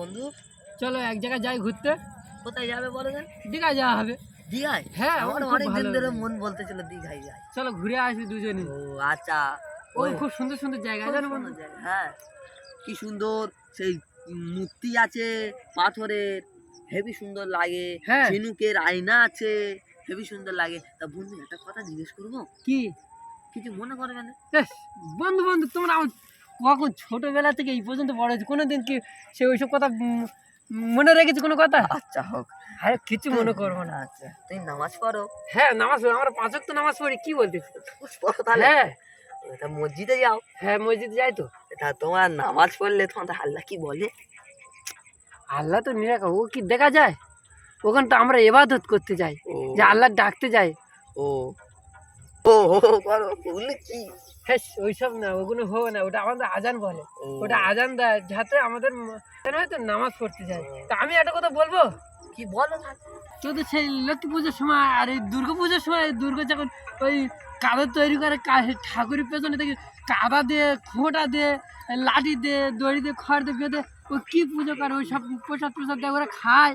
বন্ধু চলো এক জায়গায় যাই ঘুরতে। কোথায় যাবে বলো দেন দীঘা যাওয়া হবে দীঘায়। হ্যাঁ, আমার অনেক দিন ধরে মন বলতে বলতেছিল দীঘায়। যায় চলো ঘুরে আসি দুজনে। ও আচ্ছা ওই খুব সুন্দর সুন্দর জায়গা জানো হ্যাঁ কি সুন্দর সেই মূর্তি আছে পাথরের হেভি সুন্দর লাগে হ্যাঁ। ঝিনুকের আয়না আছে হেভি সুন্দর লাগে। তা বন্ধু একটা কথা জিজ্ঞেস করব? কি? কিছু মনে করবে না? বন্ধু বন্ধু তোমরা আমার কখন ছোটবেলা থেকে এই পর্যন্ত বড় হয়েছে? কোনোদিন কি সে ওইসব কথা মনে রেখেছে কোনো কথা? আচ্ছা হোক। আরে কিছু মনে করব না আচ্ছা। তুমি নামাজ পড়ো। হ্যাঁ নামাজ পড়ো আমরা পাঁচক তো নামাজ পড়ি কি বলতে পড়ো তাহলে। হ্যাঁ। মসজিদে যাও। হ্যাঁ মসজিদে যাই তো। তা তোমার নামাজ পড়লে তোমার আল্লাহ কি বলে? আল্লাহ তো নিরাকা ও কি দেখা যায়? ওখানে তো আমরা এবাদত করতে যাই যে আল্লাহ ডাকতে যাই। ও। ও করো ওগুলো কি? হ্যাঁ ওইসব না ওগুলো হবে না ওটা আমাদের আজান বলে। ওটা আজান দেয় যাতে আমাদের হয়তো নামাজ পড়তে যায়। তা আমি একটা কথা বলব? কি বলো না? তোদের সেই লক্ষ্মী পুজোর সময় আর এই দুর্গা পুজোর সময় দুর্গা যখন ওই কাদা তৈরি করে ঠাকুরের পেছনে দেখি কাদা দিয়ে খোঁটা দিয়ে লাঠি দিয়ে দড়ি দিয়ে খড় দিয়ে বেঁধে ও কি পুজো করে ওই সব প্রসাদ প্রসাদ দেয় ওরা খায়।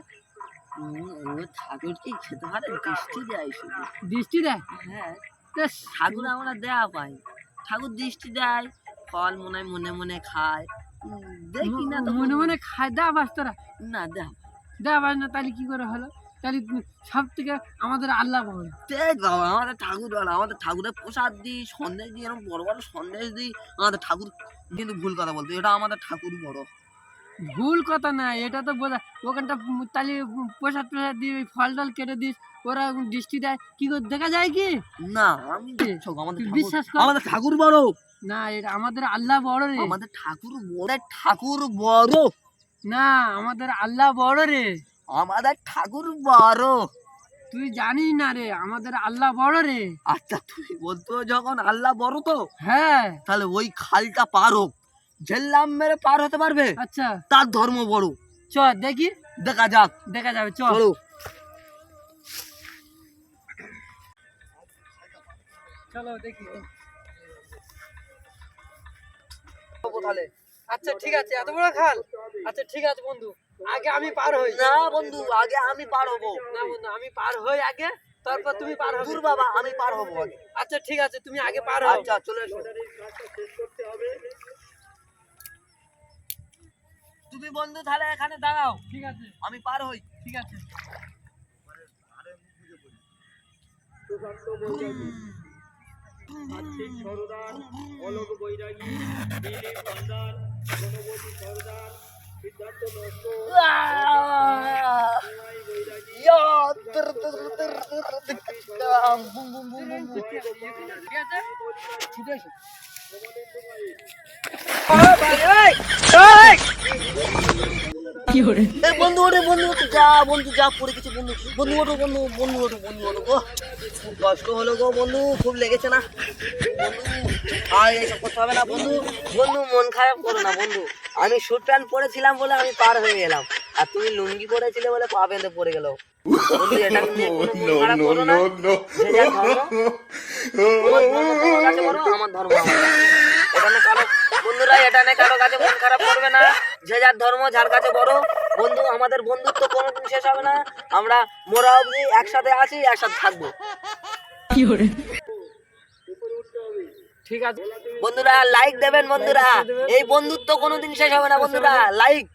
ও, ও ঠাকুর কি খেতে পারে? দৃষ্টি দেয় শুধু। দৃষ্টি দেয়? হ্যাঁ। ঠাকুর আমরা দেয়া পাই। ঠাকুর দৃষ্টি দেয় ফল মনে হয় মনে মনে খায়। দেখি না তো। মনে মনে খায় দেওয়া বাস তোরা? না দেখ দেওয়া বাস না তাহলে কি করে হলো? তাহলে সব থেকে আমাদের আল্লাহ বল দেখ বাবা আমাদের ঠাকুর আমাদের ঠাকুরের প্রসাদ দিই সন্দেশ দিই এরকম বড় বড় সন্দেশ দিই আমাদের ঠাকুর কিন্তু ভুল কথা বলতো এটা আমাদের ঠাকুর বড়। ভুল কথা না এটা তো বোঝা ওখানটা তাহলে প্রসাদ প্রসাদ দিয়ে ফল টল কেটে দিস ওরা দৃষ্টি দেয় কি করে দেখা যায় কি? না আমি আমাদের বিশ্বাস কর। আমাদের ঠাকুর বড়। না এটা আমাদের আল্লাহ বড় রে। আমাদের ঠাকুর বড় ঠাকুর বড়। না আমাদের আল্লাহ বড় রে। আমাদের ঠাকুর বড়। তুই জানিস না রে আমাদের আল্লাহ বড় রে। আচ্ছা তুই বলতো যখন আল্লাহ বড় তো হ্যাঁ। তাহলে ওই খালটা পার হোক। জেল্লাম মেরে পার হতে পারবে? আচ্ছা। তার ধর্ম বড়। চ দেখি। দেখা যাক। দেখা যাবে চ চলো। চলো দেখি। তাহলে আচ্ছা ঠিক আছে এত বড় খাল? আচ্ছা ঠিক আছে বন্ধু। আগে আমি পার হই। না বন্ধু আগে আমি পার হব। না বন্ধু আমি পার হই আগে তারপর তুমি পার হবে। দূর বাবা আমি পার হব আগে। আচ্ছা ঠিক আছে তুমি আগে পার হও। আচ্ছা চলে এসো তুমি বন্ধু তাহলে এখানে দাঁড়াও। ঠিক আছে। আমি পার হই। ঠিক আছে। ঠিক আছে ছুটে এসো কি ওরে বন্ধু ওরে বন্ধু যা বন্ধু যা পড়ে কিছু বন্ধু বন্ধু ওঠো বন্ধু বন্ধু ওঠো বন্ধু ওঠো গো খুব কষ্ট হলো গো বন্ধু খুব লেগেছে না? বন্ধু আর এইসব করতে হবে না বন্ধু। বন্ধু মন খারাপ করো না বন্ধু। আমি স্যুট প্যান্ট পরেছিলাম বলে আমি পার হয়ে গেলাম। আর তুমি লুঙ্গি পরেছিলে বলে পা বেঁধে পড়ে গেল। আমার ধর্ম এটা নিয়ে কারও বন্ধুরা এটা নেই কারও কাছে মন খারাপ করবে না। যে যার ধর্ম যার কাছে বড় বন্ধু আমাদের বন্ধুত্ব কোনোদিন শেষ হবে না। আমরা মোরা অবধি একসাথে আছি একসাথে থাকব। কি করে? ঠিক আছে। বন্ধুরা লাইক দেবেন বন্ধুরা। এই বন্ধুত্ব কোনোদিন শেষ হবে না বন্ধুরা। লাইক